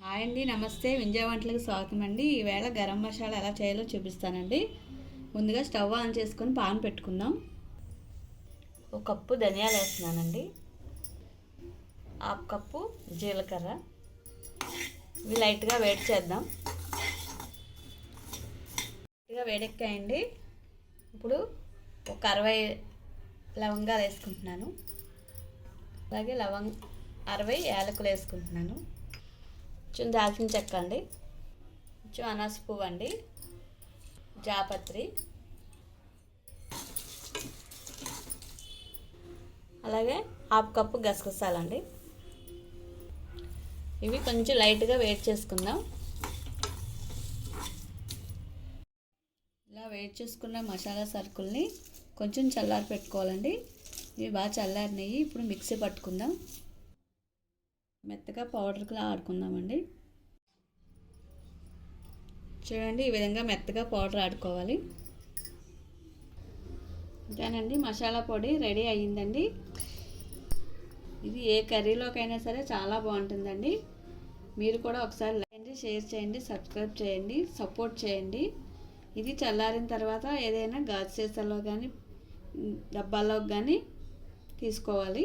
Hi అండి నమస్తే. వింజా వంటలకు స్వాగతం అండి. ఈవేళ గరం మసాలా ఎలా చేయాలో చూపిస్తానండి. ముందుగా స్టవ్ ఆన్ చేసుకొని పాన్ పెట్టుకుందాం. ఒక కప్పు ధనియాలు వేస్తున్నానండి. హాఫ్ కప్పు జీలకర్ర. ఇవి లైట్గా వేడి చేద్దాం. లైట్గా వేడెక్కాయండి. ఇప్పుడు ఒక అరవై లవంగాలు వేసుకుంటున్నాను. అలాగే లవంగ అరవై యాలకులు వేసుకుంటున్నాను. కొంచెం దాల్చిన చెక్క అండి. కొంచెం అనాస పువ్వు అండి. జాపత్రి. అలాగే హాఫ్ కప్పు గసగసాలండి ఇవి కొంచెం లైట్గా వేడి చేసుకుందాం. ఇలా వేడి చేసుకున్న మసాలా సరుకుల్ని కొంచెం చల్లారి పెట్టుకోవాలండి ఇవి బాగా చల్లారినాయి. ఇప్పుడు మిక్సీ పట్టుకుందాం. మెత్తగా పౌడర్లా ఆడుకుందామండి. చూడండి ఈ విధంగా మెత్తగా పౌడర్ ఆడుకోవాలి. అంతేనండి మసాలా పొడి రెడీ అయ్యిందండి. ఇది ఏ కర్రీలోకైనా సరే చాలా బాగుంటుందండి. మీరు కూడా ఒకసారి లైక్ షేర్ చేయండి సబ్స్క్రైబ్ చేయండి సపోర్ట్ చేయండి. ఇది చల్లారిన తర్వాత ఏదైనా గాజు సీసాలో కానీ డబ్బాల్లో కానీ తీసుకోవాలి.